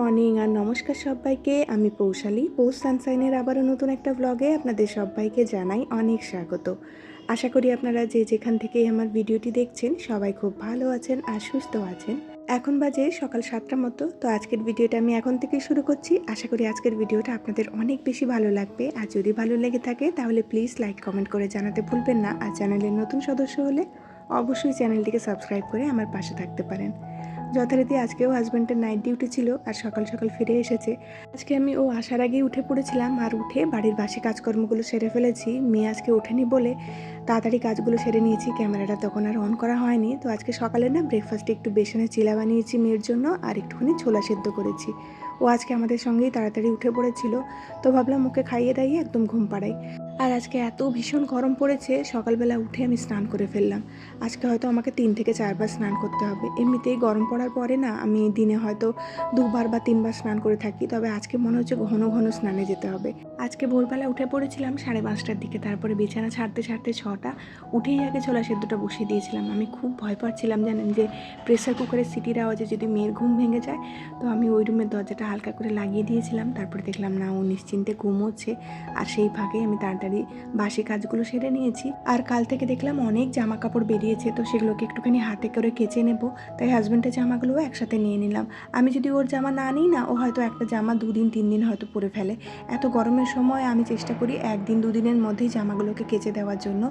Morning আর নমস্কার সবাইকে। আমি পৌশালী পৌষ সানসাইনের আবারও নতুন একটা ব্লগে আপনাদের সবাইকে জানাই অনেক স্বাগত। আশা করি আপনারা যে যেখান থেকে আমার ভিডিওটি দেখছেন, সবাই খুব ভালো আছেন আর সুস্থ আছেন। এখন বাজে সকাল সাতটা মতো, তো আজকের ভিডিওটা আমি এখন থেকে শুরু করছি। আশা করি আজকের ভিডিওটা আপনাদের অনেক বেশি ভালো লাগবে। আর যদি ভালো লেগে থাকে, তাহলে প্লিজ লাইক কমেন্ট করে জানাতে ভুলবেন না। আর চ্যানেলের নতুন সদস্য হলে অবশ্যই চ্যানেলটিকে সাবস্ক্রাইব করে আমার পাশে থাকতে পারেন। যথারীতি আজকেও হাজব্যান্ডের নাইট ডিউটি ছিল আর সকাল সকাল ফিরে এসেছে। আজকে আমি ও আসার আগেই উঠে পড়েছিলাম আর উঠে বাড়ির বাসি কাজকর্মগুলো সেরে ফেলেছি। মেয়ে আজকে ওঠেনি বলে তাড়াতাড়ি কাজগুলো সেরে নিয়েছি, ক্যামেরাটা তখন আর অন করা হয়নি। তো আজকে সকালে না ব্রেকফাস্টে একটু বেসনে চিলা বানিয়েছি মেয়ের জন্য আর একটুখানি ছোলা সেদ্ধ করেছি। ও আজকে আমাদের সঙ্গেই তাড়াতাড়ি উঠে পড়েছিল। তো ভাবলাম ওকে খাইয়ে দাইয়ে একদম ঘুম পাড়াই। আর আজকে এত ভীষণ গরম পড়েছে, সকালবেলা উঠে আমি স্নান করে ফেললাম। আজকে হয়তো আমাকে তিন থেকে চারবার স্নান করতে হবে। এমনিতেই গরম পড়ার পরে না, আমি দিনে হয়তো দুবার বা তিনবার স্নান করে থাকি। তবে আজকে মনে হচ্ছে ঘন ঘন স্নানে যেতে হবে। আজকে ভোরবেলা উঠে পড়েছিলাম সাড়ে পাঁচটার দিকে। তারপরে বিছানা ছাড়তে ছাড়তে ছটা। উঠেই আগে ছোলা সেদ্ধটা বসিয়ে দিয়েছিলাম। আমি খুব ভয় পাচ্ছিলাম জানেন যে প্রেসার কুকারের সিটির আওয়াজে যদি মেয়ের ঘুম ভেঙে যায়, তো আমি ওই রুমের দরজাটা হালকা করে লাগিয়ে দিয়েছিলাম। তারপরে দেখলাম, না, ও নিশ্চিন্তে ঘুমোচ্ছে। আর সেই ফাঁকে আমি তাড়াতাড়ি বাসি কাজগুলো সেরে নিয়েছি। আর কাল থেকে দেখলাম অনেক জামা কাপড় বেরিয়েছে, তো সেগুলোকে একটুখানি হাতে করে কেচে নেব। তাই হাজব্যান্ডের জামাগুলোও একসাথে নিয়ে নিলাম। আমি যদি ওর জামা না নিই, না, ও হয়তো একটা জামা দুদিন, তিন দিন হয়তো পরে ফেলে। এত গরমের সময় আমি চেষ্টা করি একদিন, দুদিনের মধ্যেই জামাগুলোকে কেচে দেওয়ার জন্য।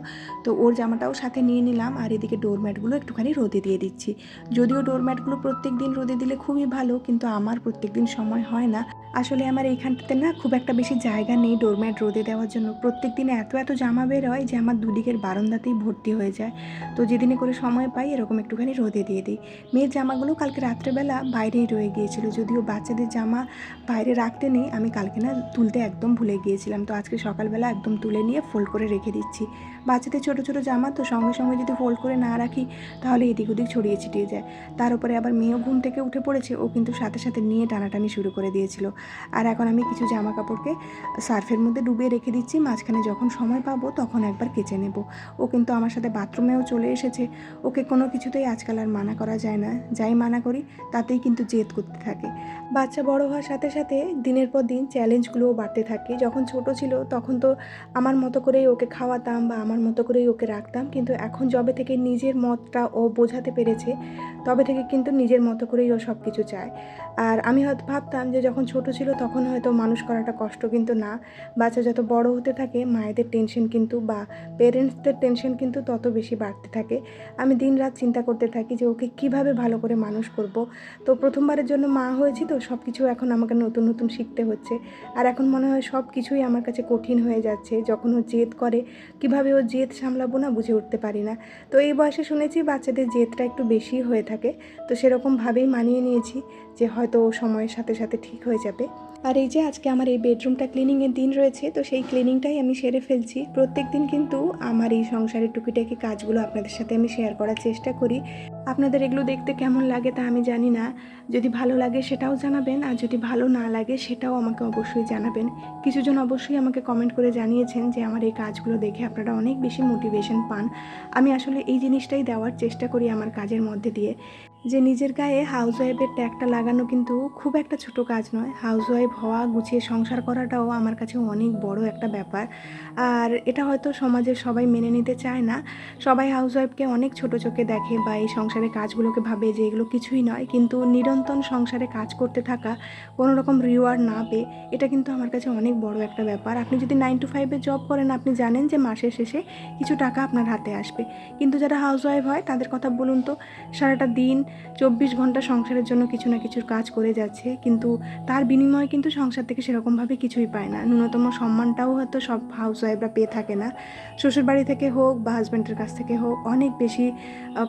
তো ওর জামাটাও সাথে নিয়ে নিলাম, আর এদিকে ডোরম্যাটগুলো একটুখানি রোদে দিয়ে দিচ্ছি। যদিও ডোরম্যাটগুলো প্রত্যেক দিন রোদে দিলে খুবই ভালো, কিন্তু আমার প্রত্যেক দিন সময় হয় না। আসলে আমার এইখানটাতে না খুব একটা বেশি জায়গা নেই ডোরম্যাট রোদে দেওয়ার জন্য। প্রত্যেক দিনে এত এত জামা বের হয় যে আমার দুদিকের বারান্দাতেই ভর্তি হয়ে যায়। তো যেদিনে করে সময় পাই এরকম একটুখানি রোদে দিয়ে দিই। মেয়ের জামাগুলো কালকে রাত্রেবেলা বাইরেই রয়ে গিয়েছিল। যদিও বাচ্চাদের জামা বাইরে রাখতে নেই, আমি কালকে না তুলতে একদম ভুলে গিয়েছিলাম। তো আজকে সকালবেলা একদম তুলে নিয়ে ফোল্ড করে রেখে দিচ্ছি। বাচ্চাদের ছোটো ছোটো জামা তো সঙ্গে সঙ্গে যদি ফোল্ড করে না রাখি, তাহলে এদিক ওদিক ছড়িয়ে ছিটিয়ে যায়। তার উপরে আবার মেয়েও ঘুম থেকে উঠে পড়েছে, ও কিন্তু সাথে সাথে নিয়ে টানাটানি শুরু করে দিয়েছিল। আর এখন আমি কিছু জামা কাপড়কে সার্ফের মধ্যে ডুবিয়ে রেখে দিচ্ছি। মাঝখানে যখন সময় পাবো তখন একবার কেচে নেব। ও কিন্তু আমার সাথে বাথরুমেও চলে এসেছে। ওকে কোনো কিছুতেই আজকাল আর মানা করা যায় না। যাই মানা করি, তাতেই কিন্তু জেদ করতে থাকে। বাচ্চা বড় হওয়ার সাথে সাথে দিনের পর দিন চ্যালেঞ্জগুলোও বাড়তে থাকে। যখন ছোট ছিল তখন তো আমার মতো করেই ওকে খাওয়াতাম বা আমার মতো করেই ওকে রাখতাম। কিন্তু এখন যবে থেকে নিজের মতটা ও বোঝাতে পেরেছে, তবে থেকে কিন্তু নিজের মতো করেই ও সব কিছু চায়। আর আমি হয়তো ভাবতাম যে যখন ছোট ছিল তখন হয়তো মানুষ করাটা কষ্ট কিন্তু না। বাচ্চা যত বড় হতে থাকে, মায়েদের টেনশন কিন্তু বা পেরেন্টসদের টেনশন কিন্তু তত বেশি বাড়তে থাকে। আমি দিন রাত চিন্তা করতে থাকি যে ওকে কীভাবে ভালো করে মানুষ করব। তো প্রথমবারের জন্য মা হয়েছি তো সব কিছু এখন আমাকে নতুন নতুন শিখতে হচ্ছে। আর এখন মনে হয় সব কিছুই আমার কাছে কঠিন হয়ে যাচ্ছে। যখন ও জেদ করে, কীভাবে ও জেদ সামলাবো না বুঝে উঠতে পারি না। তো এই বয়সে শুনেছি বাচ্চাদের জেদটা একটু বেশি হয়ে থাকে। তো সেরকমভাবেই মানিয়ে নিয়েছি। যে হয়তো সময়ের সাথে সাথে ঠিক হয়ে যাবে। আর এই যে আজকে আমার এই বেডরুমটা ক্লিনিংয়ের দিন রয়েছে, তো সেই ক্লিনিংটাই আমি সেরে ফেলছি। প্রত্যেক দিন কিন্তু আমার এই সংসারের টুকিটাকি কাজগুলো আপনাদের সাথে আমি শেয়ার করার চেষ্টা করি। আপনাদের এগুলো দেখতে কেমন লাগে তা আমি জানি না। যদি ভালো লাগে সেটাও জানাবেন, আর যদি ভালো না লাগে সেটাও আমাকে অবশ্যই জানাবেন। কিছুজন অবশ্যই আমাকে কমেন্ট করে জানিয়েছেন যে আমার এই কাজগুলো দেখে আপনারা অনেক বেশি মোটিভেশন পান। আমি আসলে এই জিনিসটাই দেওয়ার চেষ্টা করি আমার কাজের মধ্যে দিয়ে। যে নিজের গায়ে হাউস ওয়াইফের ট্যাগটা লাগানো কিন্তু খুব একটা ছোট কাজ নয়। হাউস ওয়াইফ হওয়া, গুছিয়ে সংসার করাটাও আমার কাছে অনেক বড় একটা ব্যাপার। আর এটা হয়তো সমাজের সবাই মেনে নিতে চায় না। সবাই হাউস ওয়াইফকে অনেক ছোট চোখে দেখে বা এই সংসারের কাজগুলোকে ভাবে যে এগুলো কিছুই নয়। কিন্তু নিরন্তর সংসারে কাজ করতে থাকা কোনো রকম রিওয়ার্ড না পেয়ে, এটা কিন্তু আমার কাছে অনেক বড় একটা ব্যাপার। আপনি যদি নাইন টু ফাইভে জব করেন, আপনি জানেন যে মাসের শেষে কিছু টাকা আপনার হাতে আসবে। কিন্তু যারা হাউস ওয়াইফ হয়, তাদের কথা বলুন তো, সারাটা দিন চব্বিশ ঘণ্টা সংসারের জন্য কিছু না কিছুর কাজ করে যাচ্ছে, কিন্তু তার বিনিময়ে কিন্তু সংসার থেকে সেরকমভাবে কিছুই পায় না। ন্যূনতম সম্মানটাও হয়তো সব হাউস ওয়াইফরা পেয়ে থাকে না। শ্বশুরবাড়ি থেকে হোক বা হাজব্যান্ডের কাছ থেকে হোক, অনেক বেশি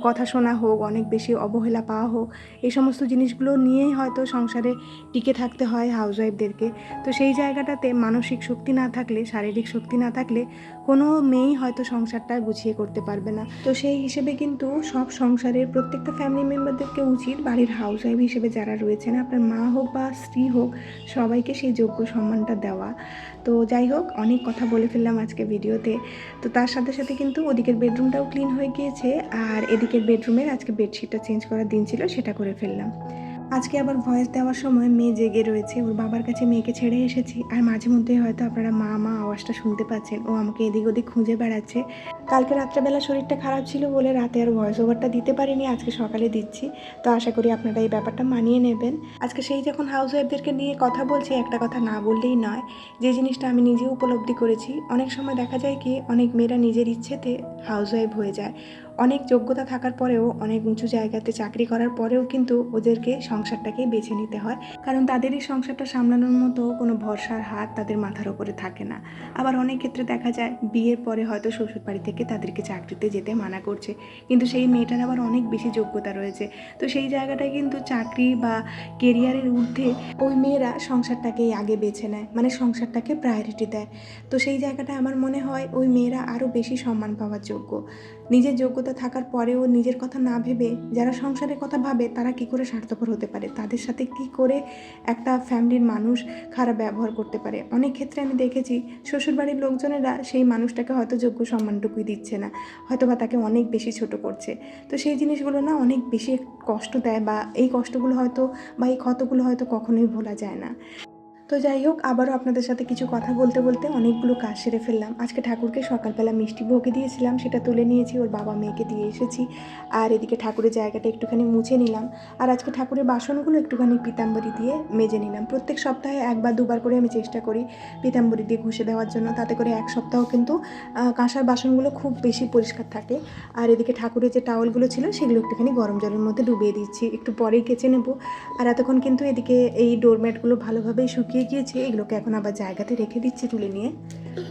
কথা শোনা হোক, অনেক বেশি অবহেলা পাওয়া হোক, এই সমস্ত জিনিসগুলো নিয়েই হয়তো সংসারে টিকে থাকতে হয় হাউস ওয়াইফদেরকে তো সেই জায়গাটাতে মানসিক শক্তি না থাকলে, শারীরিক শক্তি না থাকলে কোনো মেয়েই হয়তো সংসারটা গুছিয়ে করতে পারবে না। তো সেই হিসেবে কিন্তু সব সংসারের প্রত্যেকটা ফ্যামিলি মেম্বারদেরকে উচিত বাড়ির হাউস ওয়াইফ হিসেবে যারা রয়েছেন, আপনার মা হোক বা স্ত্রী হোক, সবাইকে সেই যোগ্য সম্মানটা দেওয়া। তো যাই হোক, অনেক কথা বলে ফেললাম আজকে ভিডিওতে। তো তার সাথে সাথে কিন্তু ওদিকের বেডরুমটাও ক্লিন হয়ে গিয়েছে, আর এদিকের বেডরুমের আজকে বেডশিটটা চেঞ্জ করার দিন ছিল, সেটা করে ফেললাম। আজকে আবার ভয়েস দেওয়ার সময় মেয়ে জেগে রয়েছে। ওর বাবার কাছে মেয়েকে ছেড়ে এসেছি আর মাঝে মধ্যেই হয়তো আপনারা মা মা আওয়াজটা শুনতে পাচ্ছেন। ও আমাকে এদিক ওদিক খুঁজে বেড়াচ্ছে। কালকে রাত্রেবেলা শরীরটা খারাপ ছিল বলে রাতে আর ভয়েস ওভারটা দিতে পারিনি, আজকে সকালে দিচ্ছি। তো আশা করি আপনারা এই ব্যাপারটা মানিয়ে নেবেন। আজকে সেই যখন হাউস ওয়াইফদেরকে নিয়ে কথা বলছি, একটা কথা না বললেই নয়, যে জিনিসটা আমি নিজে উপলব্ধি করেছি, অনেক সময় দেখা যায় কি, অনেক মেয়েরা নিজের ইচ্ছেতে হাউস ওয়াইফ হয়ে যায়। অনেক যোগ্যতা থাকার পরেও, অনেক উঁচু জায়গাতে চাকরি করার পরেও কিন্তু ওদেরকে সংসারটাকে বেছে নিতে হয়। কারণ তাদেরই সংসারটা সামলানোর মতো কোনো ভরসার হাত তাদের মাথার ওপরে থাকে না। আবার অনেক ক্ষেত্রে দেখা যায়, বিয়ের পরে হয়তো শ্বশুর বাড়ি থেকে তাদেরকে চাকরিতে যেতে মানা করছে। কিন্তু সেই মেয়েটার আবার অনেক বেশি যোগ্যতা রয়েছে। তো সেই জায়গাটায় কিন্তু চাকরি বা কেরিয়ারের ঊর্ধ্বে ওই মেয়েরা সংসারটাকেই আগে বেছে নেয় মানে সংসারটাকে প্রায়োরিটি দেয়। তো সেই জায়গাটায় আমার মনে হয়, ওই মেয়েরা আরও বেশি সম্মান পাওয়ার যোগ্য। নিজের যোগ্যতা থাকার পরেও নিজের কথা না ভেবে যারা সংসারের কথা ভাবে, তারা কি করে স্বার্থপর হতে পারে? তাদের সাথে কি করে একটা ফ্যামিলির মানুষ খারাপ ব্যবহার করতে পারে? অনেক ক্ষেত্রে আমি দেখেছি শ্বশুরবাড়ির লোকজনেরা সেই মানুষটাকে হয়তো যোগ্য সম্মানটুকুই দিচ্ছে না হয়তো বা তাকে অনেক বেশি ছোট করছে। তো সেই জিনিসগুলো না অনেক বেশি কষ্ট দেয় বা এই কষ্টগুলো হয়তো বা এই ক্ষতগুলো হয়তো কখনোই ভোলা যায় না। তো যাই হোক, আবারও আপনাদের সাথে কিছু কথা বলতে বলতে অনেকগুলো কাজ সেরে ফেললাম। আজকে ঠাকুরকে সকালবেলা মিষ্টি ভোগে দিয়েছিলাম, সেটা তুলে নিয়েছি, ওর বাবা মেয়েকে দিয়ে এসেছি। আর এদিকে ঠাকুরের জায়গাটা একটুখানি মুছে নিলাম। আর আজকে ঠাকুরের বাসনগুলো একটুখানি পিতাম্বরি দিয়ে মেজে নিলাম। প্রত্যেক সপ্তাহে একবার, দুবার করে আমি চেষ্টা করি পিতাম্বরি দিয়ে ঘষে দেওয়ার জন্য। তাতে করে এক সপ্তাহ কিন্তু কাঁসার বাসনগুলো খুব বেশি পরিষ্কার থাকে। আর এদিকে ঠাকুরের যে টাওয়ালগুলো ছিল, সেগুলো একটুখানি গরম জলের মধ্যে ডুবিয়ে দিচ্ছি। একটু পরেই কেচে নেব। আর এতক্ষণ কিন্তু এদিকে এই ডোরম্যাটগুলো ভালোভাবেই শুকিয়ে গিয়েছে, এগুলোকে এখন আবার জায়গাতে রেখে দিচ্ছি তুলে নিয়ে।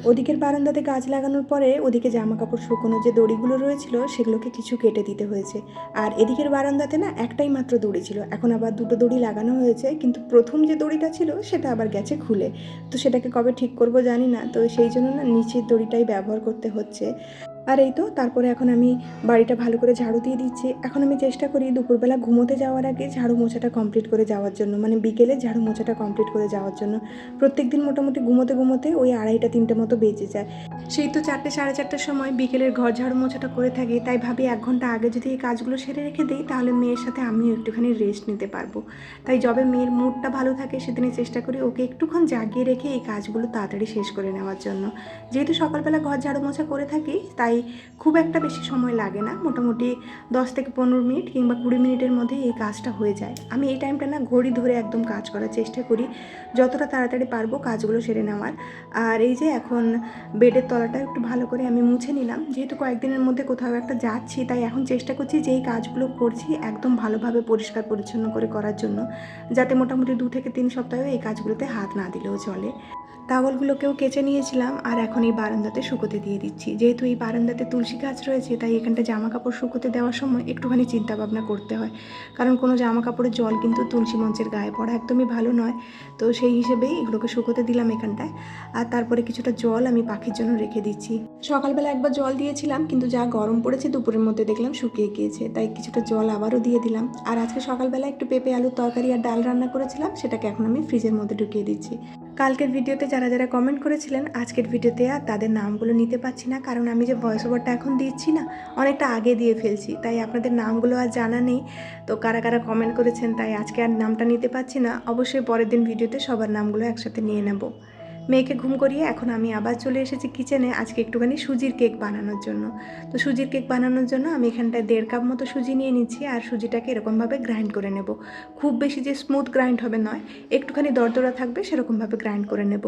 ওদিকের বারান্দাতে গাছ লাগানোর পরে ওদিকে জামা কাপড় শুকোনো যে দড়িগুলো রয়েছিল, সেগুলোকে কিছু কেটে দিতে হয়েছে। আর এদিকের বারান্দাতে না একটাই মাত্র দড়ি ছিল। এখন আবার দুটো দড়ি লাগানো হয়েছে, কিন্তু প্রথম যে দড়িটা ছিল, সেটা আবার গেছে খুলে। তো সেটাকে কবে ঠিক করব জানি না, তো সেই জন্য না নিচের দড়িটাই ব্যবহার করতে হচ্ছে। আর এই তো, তারপরে এখন আমি বাড়িটা ভালো করে ঝাড়ু দিয়ে দিচ্ছি। এখন আমি চেষ্টা করি দুপুরবেলা ঘুমোতে যাওয়ার আগে ঝাড়ু মোছাটা কমপ্লিট করে যাওয়ার জন্য মানে বিকেলে ঝাড়ু মোছাটা কমপ্লিট করে যাওয়ার জন্য। প্রত্যেক দিন মোটামুটি ঘুমোতে ঘুমোতে ওই আড়াইটা, তিনটে মতো বেজে যায়। সেই তো চারটে, সাড়ে চারটের সময় বিকেলের ঘর ঝাড়ু মোছাটা করে থাকি, তাই ভাবি এক ঘণ্টা আগে যদি এই কাজগুলো সেরে রেখে দিই, তাহলে মেয়ের সাথে আমিও একটুখানি রেস্ট নিতে পারব। তাই যবে মেয়ের মুডটা ভালো থাকে সেদিনে চেষ্টা করি ওকে একটুক্ষণ জাগিয়ে রেখে এই কাজগুলো তাড়াতাড়ি শেষ করে নেওয়ার জন্য। যেহেতু সকালবেলা ঘর ঝাড়ু মোছা করে থাকি, তাই খুব একটা বেশি সময় লাগে না, মোটামুটি দশ থেকে পনেরো মিনিট কিংবা কুড়ি মিনিটের মধ্যে এই কাজটা হয়ে যায়। আমি এই টাইমটা না ঘড়ি ধরে একদম কাজ করার চেষ্টা করি, যতটা তাড়াতাড়ি পারব কাজগুলো সেরে নেওয়ার। আর এই যে এখন বেডের তলাটা একটু ভালো করে আমি মুছে নিলাম, যেহেতু কয়েকদিনের মধ্যে কোথাও একটা যাচ্ছি, তাই এখন চেষ্টা করছি যে এই কাজগুলো করছি একদম ভালোভাবে পরিষ্কার পরিচ্ছন্ন করে করার জন্য, যাতে মোটামুটি দু থেকে তিন সপ্তাহে এই কাজগুলোতে হাত না দিলেও চলে। টাওয়ালগুলোকেও কেচে নিয়েছিলাম আর এখন এই বারান্দাতে শুকোতে দিয়ে দিচ্ছি। যেহেতু এই বারান্দাতে তুলসী গাছ রয়েছে, তাই এখানটা জামা কাপড় শুকোতে দেওয়ার সময় একটুখানি চিন্তা ভাবনা করতে হয়। কারণ কোনো জামা কাপড়ের জল কিন্তু তুলসী মঞ্চের গায়ে পড়া একদমই ভালো নয়। তো সেই হিসেবেই এগুলোকে শুকোতে দিলাম এখানটায়। আর তারপরে কিছুটা জল আমি পাখির জন্য রেখে দিচ্ছি। সকালবেলা একবার জল দিয়েছিলাম, কিন্তু যা গরম পড়েছে দুপুরের মধ্যে দেখলাম শুকিয়ে গিয়েছে, তাই কিছুটা জল আবারও দিয়ে দিলাম। আর আজকে সকালবেলা একটু পেঁপে, আলুর তরকারি আর ডাল রান্না করেছিলাম, সেটাকে এখন আমি ফ্রিজের মধ্যে ঢুকিয়ে দিচ্ছি। কালকের ভিডিওতে যারা যারা কমেন্ট করেছিলেন, আজকের ভিডিওতে আর তাদের নামগুলো নিতে পারছি না, কারণ আমি যে ভয়েস ওভারটা এখন দিচ্ছি না, অনেকটা আগে দিয়ে ফেলছি। তাই আপনাদের নামগুলো আর জানা নেই। তো কারা কারা কমেন্ট করেছেন, তাই আজকে আর নামটা নিতে পারছি না। অবশ্যই পরের দিন ভিডিওতে সবার নামগুলো একসাথে নিয়ে নেব। মেয়েকে ঘুম করিয়ে এখন আমি আবার চলে এসেছি কিচেনে আজকে একটুখানি সুজির কেক বানানোর জন্য। তো সুজির কেক বানানোর জন্য আমি এখানটায় দেড় কাপ মতো সুজি নিয়ে নিচ্ছি আর সুজিটাকে এরকমভাবে গ্রাইন্ড করে নেব। খুব বেশি যে স্মুথ গ্রাইন্ড হবে নয়, একটুখানি দরদরা থাকবে সেরকমভাবে গ্রাইন্ড করে নেব।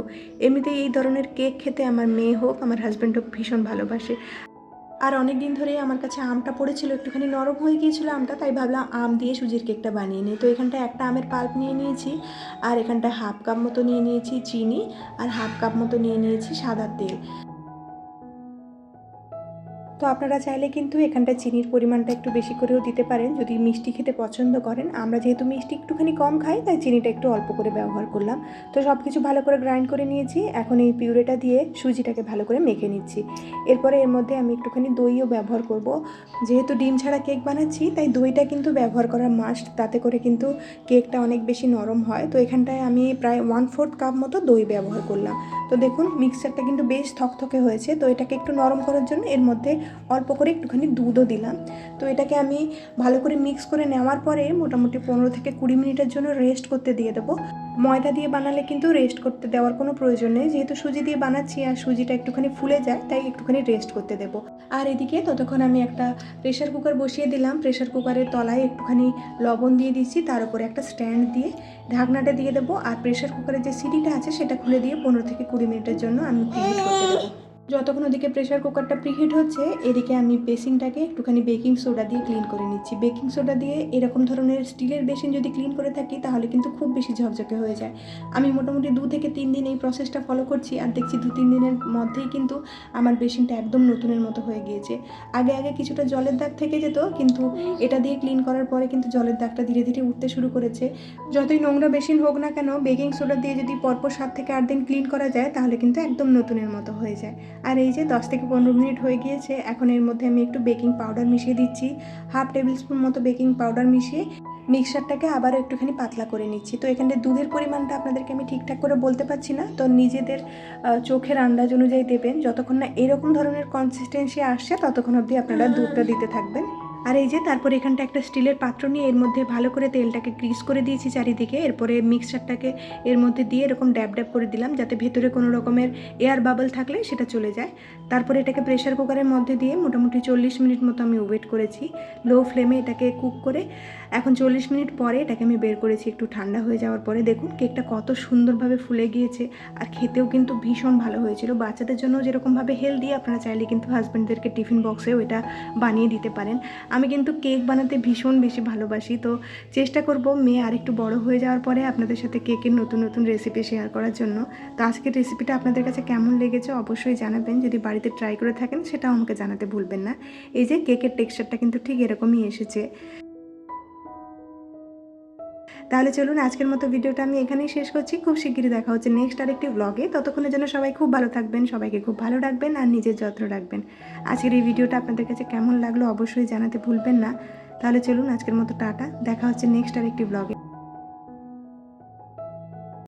এমনিতেই এই ধরনের কেক খেতে আমার মেয়ে হোক, আমার হাজব্যান্ড হোক ভীষণ ভালোবাসে। আর অনেক দিন ধরেই আমার কাছে আমটা পড়েছিল, একটুখানি নরম হয়ে গিয়েছিল আমটা, তাই ভাবলাম আম দিয়ে সুজির কেকটা বানিয়ে নিই। তো এখানটায় একটা আমের পাল্প নিয়ে নিয়েছি, আর এখানটায় হাফ কাপ মতো নিয়ে নিয়েছি চিনি, আর হাফ কাপ মতো নিয়ে নিয়েছি সাদা তেল। তো আপনারা চাইলে কিন্তু এখানটায় চিনির পরিমাণটা একটু বেশি করেও দিতে পারেন। যদি মিষ্টি খেতে পছন্দ করেন, আমরা যেহেতু মিষ্টি একটুখানি কম খাই, তাই চিনিটা একটু অল্প করে ব্যবহার করলাম। তো সব কিছু ভালো করে গ্রাইন্ড করে নিয়েছি। এখন এই পিউরেটা দিয়ে সুজিটাকে ভালো করে মেখে নিচ্ছি। এরপরে এর মধ্যে আমি একটুখানি দইও ব্যবহার করব। যেহেতু ডিম ছাড়া কেক বানাচ্ছি, তাই দইটা কিন্তু ব্যবহার করা মাস্ট তাতে করে কিন্তু কেকটা অনেক বেশি নরম হয়। তো এখানটায় আমি প্রায় ওয়ান ফোর্থ কাপ মতো দই ব্যবহার করলাম। তো দেখুন মিক্সচারটা কিন্তু বেশ থকথকে হয়েছে। তো এটাকে একটু নরম করার জন্য এর মধ্যে অল্প করে একটুখানি দুধও দিলাম। তো এটাকে আমি ভালো করে মিক্স করে নেওয়ার পরে মোটামুটি পনেরো থেকে কুড়ি মিনিটের জন্য রেস্ট করতে দিয়ে দেবো। ময়দা দিয়ে বানালে কিন্তু রেস্ট করতে দেওয়ার কোনো প্রয়োজন নেই। যেহেতু সুজি দিয়ে বানাচ্ছি আর সুজিটা একটুখানি ফুলে যায়, তাই একটুখানি রেস্ট করতে দেবো। আর এদিকে ততক্ষণ আমি একটা প্রেশার কুকার বসিয়ে দিলাম। প্রেশার কুকারের তলায় একটুখানি লবণ দিয়ে দিচ্ছি। তার উপরে একটা স্ট্যান্ড দিয়ে ঢাকনাটা দিয়ে দেবো। আর প্রেশার কুকারের যে সিটিটা আছে, সেটা খুলে দিয়ে পনেরো থেকে কুড়ি মিনিটের জন্য আমি করতে দেবো। যতক্ষণ ওদিকে প্রেশার কুকারটা প্রিহিট হচ্ছে, এদিকে আমি বেসিনটাকে একটুখানি বেকিং সোডা দিয়ে ক্লিন করে নিচ্ছি। বেকিং সোডা দিয়ে এরকম ধরনের স্টিলের বেসিন যদি ক্লিন করে থাকি, তাহলে কিন্তু খুব বেশি ঝকঝকে হয়ে যায়। আমি মোটামুটি দু থেকে তিন দিন এই প্রসেসটা ফলো করছি, আর দেখছি দু তিন দিনের মধ্যেই কিন্তু আমার বেসিনটা একদম নতুনের মতো হয়ে গিয়েছে। আগে আগে কিছুটা জলের দাগ থেকে যেত, কিন্তু এটা দিয়ে ক্লিন করার পরে কিন্তু জলের দাগটা ধীরে ধীরে উঠতে শুরু করেছে। যতই নোংরা বেসিন হোক না কেন বেকিং সোডা দিয়ে যদি পরপর সাত থেকে আট দিন ক্লিন করা যায়, তাহলে কিন্তু একদম নতুনের মতো হয়ে যায়। আর এই যে দশ থেকে পনেরো মিনিট হয়ে গিয়েছে এখন এর মধ্যে আমি একটু বেকিং পাউডার মিশিয়ে দিচ্ছি। হাফ টেবিল স্পুন মতো বেকিং পাউডার মিশিয়ে মিক্সারটাকে আবার একটুখানি পাতলা করে নিচ্ছি। তো এখানে দুধের পরিমাণটা আপনাদেরকে আমি ঠিকঠাক করে বলতে পারছি না। তো নিজেদের চোখের আন্দাজ অনুযায়ী দেবেন। যতক্ষণ না এরকম ধরনের কনসিস্টেন্সি আসছে ততক্ষণ অবধি আপনারা দুধটা দিতে থাকবেন। আর এই যে তারপর এখানটা একটা স্টিলের পাত্র নিয়ে এর মধ্যে ভালো করে তেলটাকে গ্রিস করে দিয়েছি চারিদিকে। এরপরে মিক্সচারটাকে এর মধ্যে দিয়ে এরকম ড্যাব ড্যাব করে দিলাম যাতে ভেতরে কোনো রকমের এয়ার বাবল থাকলে সেটা চলে যায়। তারপরে এটাকে প্রেশার কুকারের মধ্যে দিয়ে মোটামুটি চল্লিশ মিনিট মতো আমি ওয়েট করেছি। লো ফ্লেমে এটাকে কুক করে এখন চল্লিশ মিনিট পরে এটাকে আমি বের করেছি একটু ঠান্ডা হয়ে যাওয়ার পরে। দেখুন কেকটা কত সুন্দরভাবে ফুলে গিয়েছে আর খেতেও কিন্তু ভীষণ ভালো হয়েছিল। বাচ্চাদের জন্য যেরকমভাবে হেলদি আপনারা চাইলে কিন্তু হাজব্যান্ডদেরকে টিফিন বক্সেও এটা বানিয়ে দিতে পারেন। আমি কিন্তু কেক বানাতে ভীষণ বেশি ভালোবাসি। তো চেষ্টা করব মেয়ে আরেকটু বড় হয়ে যাওয়ার পরে আপনাদের সাথে কেকের নতুন নতুন রেসিপি শেয়ার করার জন্য। তো আজকের রেসিপিটা আপনাদের কাছে কেমন লেগেছে অবশ্যই জানাবেন। যদি বাড়িতে ট্রাই করে থাকেন সেটাও আমাকে জানাতে ভুলবেন না। এই যে কেকের টেক্সচারটা কিন্তু ঠিক এরকমই এসেছে। তাহলে চলুন আজকের মতো ভিডিওটা আমি এখানেই শেষ করছি। খুব শিগগিরই দেখা হচ্ছে নেক্সট আরেকটি ব্লগে ততক্ষণের জন্য সবাই খুব ভালো থাকবেন, সবাইকে খুব ভালো রাখবেন আর নিজের যত্ন রাখবেন। আজকের এই ভিডিওটা আপনাদের কাছে কেমন লাগল অবশ্যই জানাতে ভুলবেন না। তাহলে চলুন আজকের মতো টাটা, দেখা হচ্ছে নেক্সট আরেকটি ব্লগে